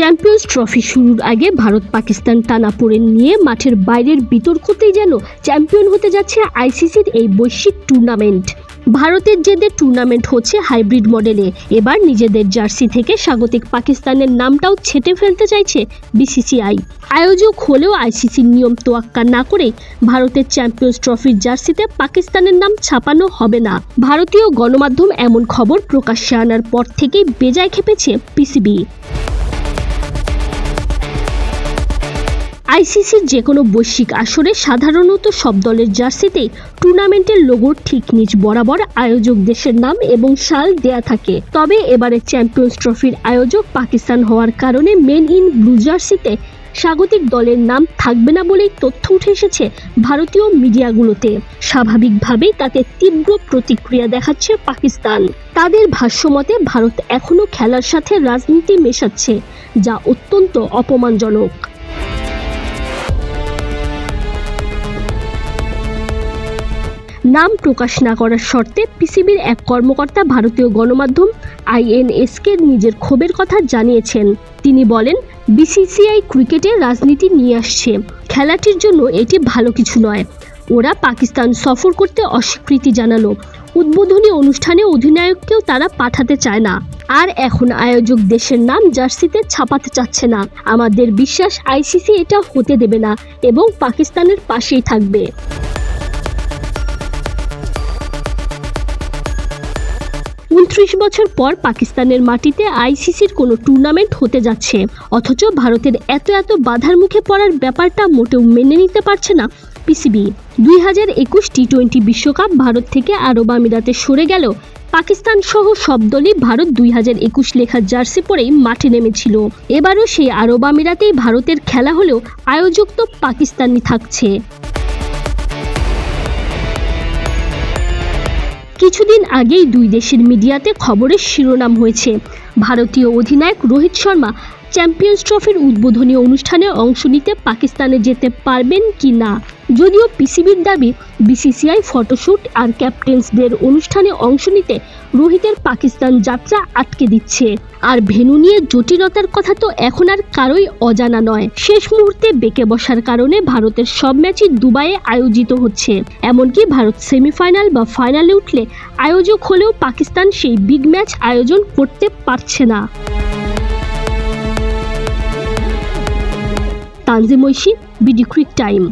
Champions trophy শুরুর আগে ভারত পাকিস্তান টানাপোড়েন নিয়ে মাঠের বাইরের বিতর্কতেই যেন চ্যাম্পিয়ন হতে যাচ্ছে আইসিসির এই বৈশ্বিক টুর্নামেন্ট। ভারতের জেদের টুর্নামেন্ট হচ্ছে হাইব্রিড মডেলে। এবার নিজেদের জার্সি থেকে স্বাগতিক পাকিস্তানের নামটাও ছেটে ফেলতে চাইছে বিসিসিআই। আয়োজক হলেও আইসিসির নিয়ম তোয়াক্কা না করে ভারতের চ্যাম্পিয়ন্স ট্রফির জার্সিতে পাকিস্তানের নাম ছাপানো হবে না। ভারতীয় গণমাধ্যম এমন খবর প্রকাশ্যে আনার পর থেকেই বেজায় খেপেছে পিসিবি। আইসিসির যে কোনো বৈশ্বিক আসরে সাধারণত সব দলের জার্সিতেই টুর্নামেন্টের লোগোর ঠিক নিচ বরাবর আয়োজক দেশের নাম এবং সাল দেয়া থাকে। তবে এবারে চ্যাম্পিয়ন্স ট্রফির আয়োজক পাকিস্তান হওয়ার কারণে মেন ইন ব্লু জার্সিতে স্বাগতিক দলের নাম থাকবে না বলেই তথ্য উঠে এসেছে ভারতীয় মিডিয়াগুলোতে। স্বাভাবিকভাবেই তাতে তীব্র প্রতিক্রিয়া দেখাচ্ছে পাকিস্তান। তাদের ভাষ্যমতে ভারত এখনও খেলার সাথে রাজনীতি মেশাচ্ছে, যা অত্যন্ত অপমানজনক। নাম প্রকাশ না করার শর্তে পিসিবির এক কর্মকর্তা ভারতীয় গণমাধ্যম আইএনএসকে নিজের ক্ষোভের কথা জানিয়েছেন। তিনি বলেন, বিসিসিআই ক্রিকেটে রাজনীতি নিয়ে আসছে। খেলাটির জন্য এটি ভালো কিছু নয়। ওরা পাকিস্তান সফর করতে অস্বীকৃতি জানালো। উদ্বোধনী অনুষ্ঠানে অধিনায়ককেও তারা পাঠাতে চায় না। আর এখন আয়োজক দেশের নাম জার্সিতে ছাপাতে চাচ্ছে না। আমাদের বিশ্বাস, আইসিসি এটা হতে দেবে না এবং পাকিস্তানের পাশেই থাকবে। উনত্রিশ বছর পর পাকিস্তানের মাটিতে আইসিসির কোনো টুর্নামেন্ট হতে যাচ্ছে। অথচ ভারতের এত এত বাধার মুখে পড়ার ব্যাপারটা মোটেও মেনে নিতে পারছে না পিসিবি। দুই হাজার একুশ টি টোয়েন্টি বিশ্বকাপ ভারত থেকে আরব আমিরাতে সরে গেল। পাকিস্তান সহ সব দলই ভারত দুই হাজার একুশ লেখা জার্সি পরেই মাঠে নেমেছিল। এবারও সেই আরব আমিরাতেই ভারতের খেলা হলেও আয়োজক তো পাকিস্তানি থাকছে। কিছুদিন আগেই দুই দেশের মিডিয়াতে খবরের শিরোনাম হয়েছে। ভারতীয় অধিনায়ক রোহিত শর্মা চ্যাম্পিয়ন্স ট্রফির উদ্বোধনী অনুষ্ঠানে অংশ নিতে পাকিস্তানে যেতে পারবেন কি না? যদিও পিসিবির দাবি, বিসিসিআই ফটোশ্যুট আর ক্যাপ্টেন্সদের অনুষ্ঠানে অংশ নিতে রোহিতের পাকিস্তান যাত্রা আটকে দিচ্ছে। আর ভেনু নিয়ে জটিলতার কথা তো এখন আর কারোই অজানা নয়। শেষ মুহূর্তে বেঁকে বসার কারণে ভারতের সব ম্যাচই দুবাইয়ে আয়োজিত হচ্ছে। এমনকি ভারত সেমিফাইনাল বা ফাইনালে উঠলে আয়োজক হলেও পাকিস্তান সেই বিগ ম্যাচ আয়োজন করতে পারছে না। Tanzim Oishi BD cric time